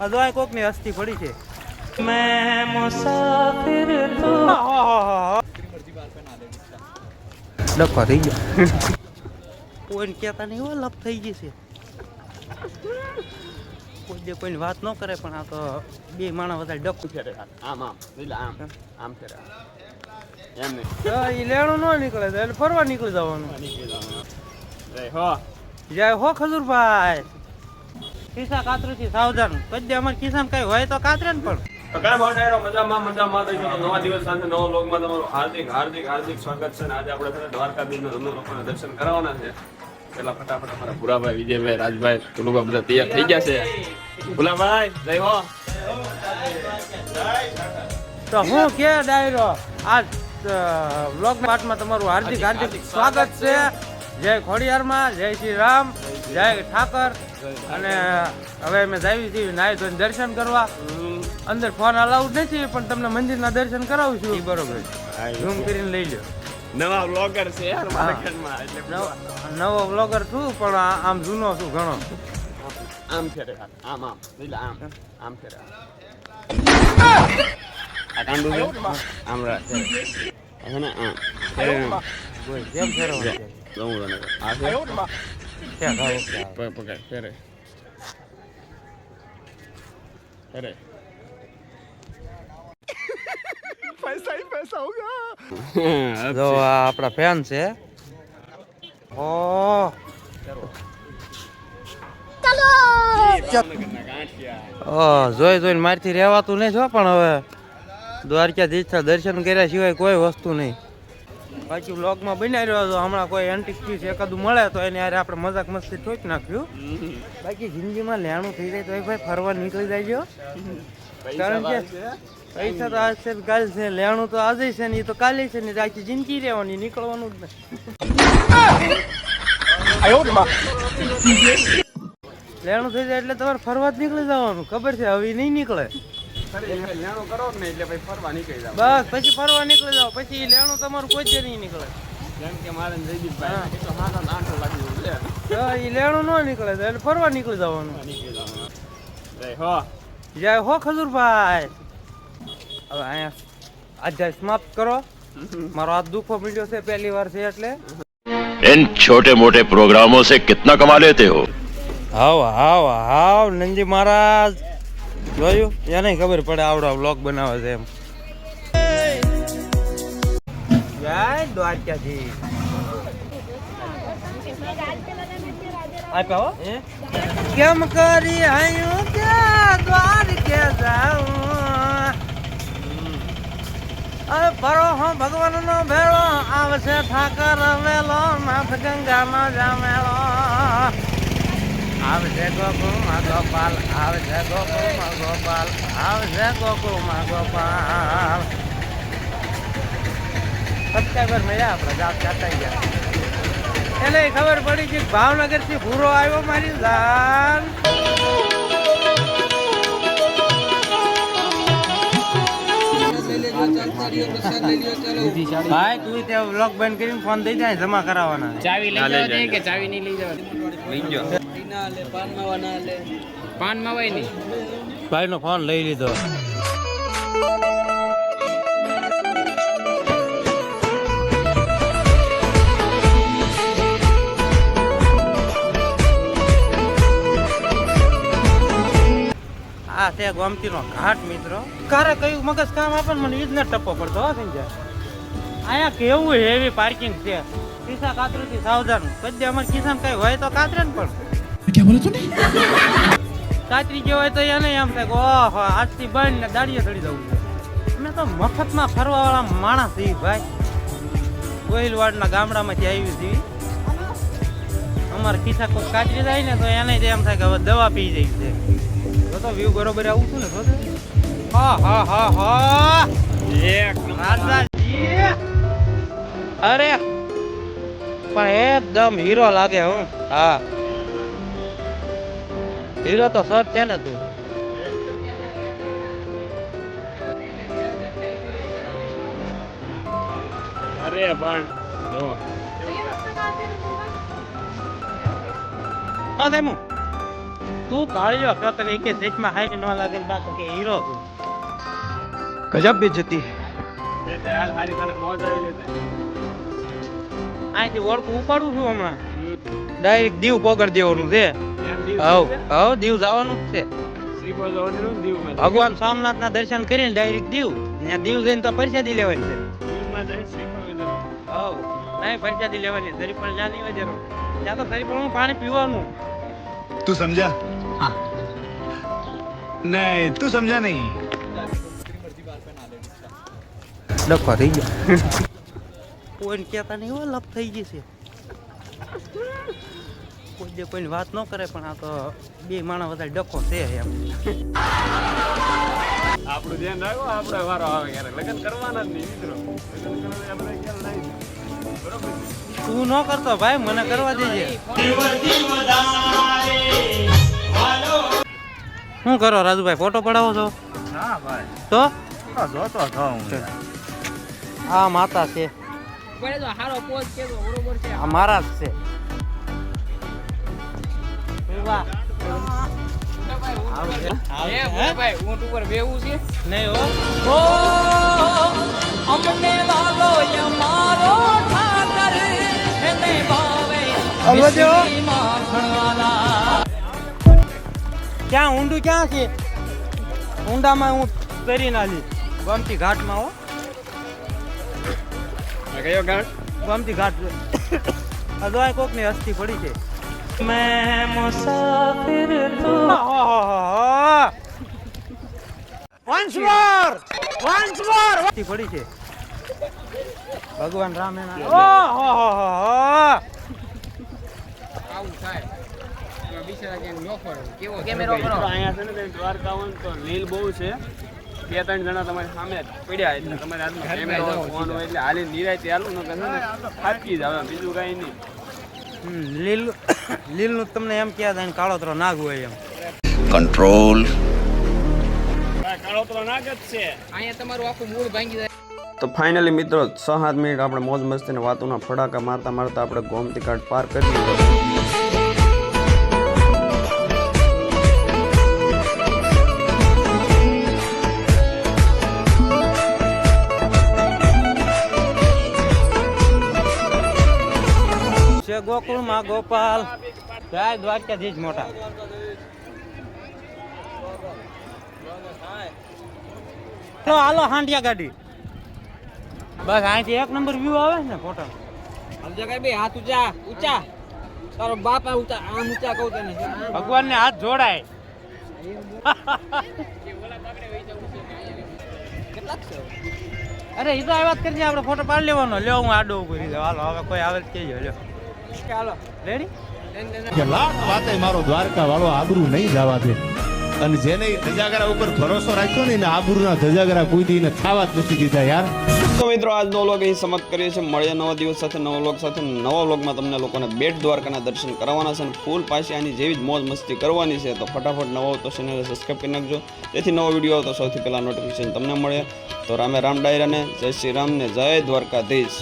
આ કોકની અસ્થિ પડી છે. મેં મુસાફિર તો ડખો થઈ ગયો. કોઈને કહેતા નહીં હો લપ થઈ ગઈ છે. કોઈ જે કોઈની વાત ન કરે પણ આ તો બે માણસ વધારે ડખું છે આમ આમ એટલે આમ આમ કરે એમ નહીં. એ લેણું ન નીકળે તો એટલે ફરવા નીકળી જવાનું. નીકળી જવાનું. જય હો. જય હો ખજૂરભાઈ. ખિસ્સા કાતરું થી સાવધાન કદી અમારે ખિસ્સામાં કઈ હોય તો કાતરે ને પણ. તો કાંઈ ભાવ ડાયરો મજામાં મજામાં. તો જો નવા દિવસ સાથે નવા લોગમાં તમારું હાર્દિક હાર્દિક હાર્દિક સ્વાગત છે આજે આપણે છે દ્વારકાધીશના તમને લોકોને દર્શન કરાવવાના છે. પેલા ફટાફટ અમારા ભુરાભાઈ વિજયભાઈ રાજભાઈ બધા તૈયાર થઈ ગયા છે. ભુલાભાઈ જય હો. તો હું કે ડાયરો? આ બ્લોગ પાર્ટમાં તમારું હાર્દિક હાર્દિક સ્વાગત છે. જય ખોડિયારમાં જય શ્રી રામ. જય ઠાકર અને હવે અમે જાવી છીએ નાઈ ધોઈને દર્શન કરવા અંદર ફોન અલાઉડ નથી પણ તમને મંદિરના દર્શન કરાવું છું બરોબર ઝૂમ કરીને લઈ લો નવા બ્લોગર છે યાર માર્કેટમાં એટલે નવો વ્લોગર બ્લોગર છું પણ આમ જૂનો છું ઘણો આમ છે આમ આમ એટલે આમ આમ છે આ કાંડું આમ ને આમ ફેરે જેમ ફેરવવાનું છે. આ છે ક્યાં ખાવું છે? પ- પકડ ફેરે ફેરે પૈસા જો આ આપણા ફેન છે ઓ ઓ જોઈ જોઈને મારથી રહેવાતું નહીં જો પણ હવે દ્વારકાધીશ દર્શન કર્યા સિવાય કોઈ વસ્તુ નહીં બાકી બ્લોગમાં બનાવી રહ્યો હમણાં કોઈ એન્ટિક પીસ એકાદું મળે તો એને યાર આપણે મજાક મસ્તી ઠોક નાખ્યું. બાકી જિંદગીમાં લેણું થઈ જાય તો એ ભાઈ ફરવા નીકળી જાય કારણ કે પૈસા તો આજ છે કાલ છે, લેણું તો આજે છે ને એ તો કાલે છે ને આખી જિંદગી રહેવાની, નીકળવાનું જ નહીં. લેણું થઈ જાય એટલે તમારે ફરવા જ નીકળી જવાનું. ખબર છે, હવે નહીં નીકળે. લેણું કરો જ નહીં એટલે પછી ફરવા નીકળી જાવ બસ પછી ફરવા નીકળી જાવ પછી ઈ લેણું તમારું કોઈ જ નહીં નીકળે જેમ કે મારે ને જયદીપભાઈ કેટલો માથા આંટો લાગી ગયો છે તો ઈ લેણું ન નીકળે તો એટલે ફરવા નીકળી જવાનું નીકળી જવાનું જય હો જય હો ખજૂરભાઈ હવે અહીંયા અધ્યાય સમાપ્ત કરો મારો હાથ દુખો મળ્યો છે પહેલી વાર છે એટલે इन छोटे मोटे प्रोग्रामों से कितना कमा लेते हो હાવ હાવ હાવ નંદી મહારાજ જોયું? એને ખબર પડે આવડો બ્લોગ બનાવે છે એમ. જય દ્વારકાજી આપ્યા કેમ કરી આયું કે દ્વારકે જાઉં? અરે પરો હું ભગવાનનો ભેળો. આવશે ઠાકર વેલો નાથ ગંગાનો જામેલો. આવશે ગોકુળમાં ગોપાલ આવશે ગોકુળમાં ગોપાલ આવશે ગોકુળમાં ગોપાલ. સબસ્ક્રાઈબર મળ્યા આપણે જાત જાતા ગયા. એને ખબર પડી કે ભાવનગરથી ભૂરો આવ્યો મારી જાન ભાઈ તું તે બ્લોક બંધ કરીને ફોન દઈ જાય જમા કરાવવાના ચાવી લઈ જવા દે કે ચાવી નહીં લઈ જવા લઈ ગયો પાનમાં હોય નહીં. ભાઈ નો ફોન લઈ લીધો. આ છે ગોમતી નો ઘાટ મિત્રો. કારે કયું મગજ કામ આપે ને મને ઈજ ને ટપ્પો પડતો હો સંજય અહીંયા કેવું હેવી પાર્કિંગ છે. ખિસ્સા કાતરું સાવધાન. કદી અમારે ખિસ્સામાં કઈ હોય તો કાતરે ને પણ. કાતરી ગયો હોય તો એને એમ થાય કે ઓહો આજથી બંધ ને દાડીએ ચડી જવું છે. અમે તો મફતમાં ફરવા વાળા માણસ છીએ ભાઈ. ગોહિલવાડના ગામડામાંથી આવી છીએ. અમારે ખિસ્સા કોઈ કાચરી જાય ને તો એને જ એમ થાય કે હવે દવા પી જાય છે. તો વ્યૂ બરોબર આવું છું ને તો. હા હા હા હા. એક રાજાજી અરે પણ એકદમ હીરો લાગે હું. હા. હીરો તો સર છે ને તું. અરે પણ જો. હા. તેમ તું કાળિયો છો તને એકે સેટમાં હાઈ ન લાગે બાકી કે હીરો છું. ગજબ બેજતી. અહીંથી ઓળખું ઉપાડું છું હમણાં. ડાયરેક્ટ દીવ પગડ દેવાનું છે. હવ હવ દીવ જવાનું જ છે. શ્રીપો જવાનું ને દીવમાં. ભગવાન સોમનાથ ના દર્શન કરીને ડાયરેક્ટ દીવ. ત્યાં દીવ જઈને તો પરસાદી લેવાની છે. હવ નહીં પરસાદી લેવાની જરી પણ જ્યાં નહીં વજેરો ત્યાં તો જરી પણ હું પાણી પીવાનું. તું સમજા નહીં તું સમજા નહીં. ડખો થઈ ગયો. કોઈ કહેતા નહીં હો લપ થઈ ગઈ છે. કોઈ જે કોઈ વાત ન કરે પણ આ તો બે માણસ વધારે ડખો છે એમ. આપણું ધ્યાન રાખો આપણે વારો આવે ક્યારે લગ્ન કરવાના જ નહીં મિત્રો. તું ન કરતો ભાઈ મને કરવા દેજે. શું કરો રાજુભાઈ ફોટો પડાવો છો? તો? જોતો આ માતા છે. પડે તો હારો પોઝ કેવો બરોબર છે. આ મારા છે. વાહ. હે ભાઈ ઊંટ ઉપર ક્યાં ઊંડું ક્યાં છે? ઊંડામાં હું તરી નાલી ગમતી ઘાટમાં હો. કયો ઘાટ? ગમતી ઘાટ. અદવાય કોકની હસ્તી પડી છે. મેં મુસાફિર મોર વંશ મોર પડી છે. ભગવાન રામે ઓહો આવું થાય એમાં બિચારા ક્યાંક ન ફરે બહુ છે. બે ત્રણ જણા તમારી સામે પડ્યા તમારે હાથમાં કેમેરો ફોન હોય એટલે હાલી નિરાયતી હાલું બીજું કાંઈ નહીં. લીલ લીલનું તમને એમ કહે કાળોતરો નાગ હોય એમ. કંટ્રોલ કાળોતરો નાગ જ છે. અહીંયા તમારું આખું મૂળ ભાંગી જાય. તો ફાઇનલી મિત્રો છ સાત મિનિટ આપણે મોજ મસ્તીને વાતોના ફડાકા મારતા મારતા આપણે ગોમતી ઘાટ પાર કરી દીધો છે ગોકુળમાં ગોપાલ. જય દ્વારકાધીશ મોટા. તો હાલો હાંડિયા ગાડી. બસ અહીંથી એક નંબર વ્યૂ આવે ને ફોટો કઈ બે હાથ ઊંચા ઊંચા. તારો બાપ આ ઊંચા આમ ઊંચા કહું તને. ભગવાન ને હાથ જોડાય. અરે એ તો આ વાત કરીને આપણે ફોટો પાડી લેવાનો. લ્યો હું આડો ઊભો. હાલો હવે કોઈ આવે જ કહેજો લ્યો. ચાલો. રેડી લાખ વાતે મારો દ્વારકા વાળો આબરૂ નહીં જવા દે. અને જેને ધજાગરા ઉપર ભરોસો રાખ્યો ને એને આબરૂના ધજાગરા કોઈ દી ખાવા જ નથી દીધા યાર. તો મિત્રો આજનો વ્લોગ અહીં સમાપ્ત કરીએ છીએ. મળીએ નવા દિવસ સાથે નવા વ્લોગ સાથે. નવા વ્લોગમાં તમને લોકોને બેટ દ્વારકાના દર્શન કરવાના છે અને ફૂલ પાસે આની જેવી જ મોજ મસ્તી કરવાની છે. તો ફટાફટ નવો તો ચેનલ સબસ્ક્રાઈબ કરી નાખજો. જેથી નવો વીડિયો આવતો સૌથી પહેલાં નોટિફિકેશન તમને મળે. તો રામે રામ ડાયરાને જય શ્રી રામને જય દ્વારકાધીશ.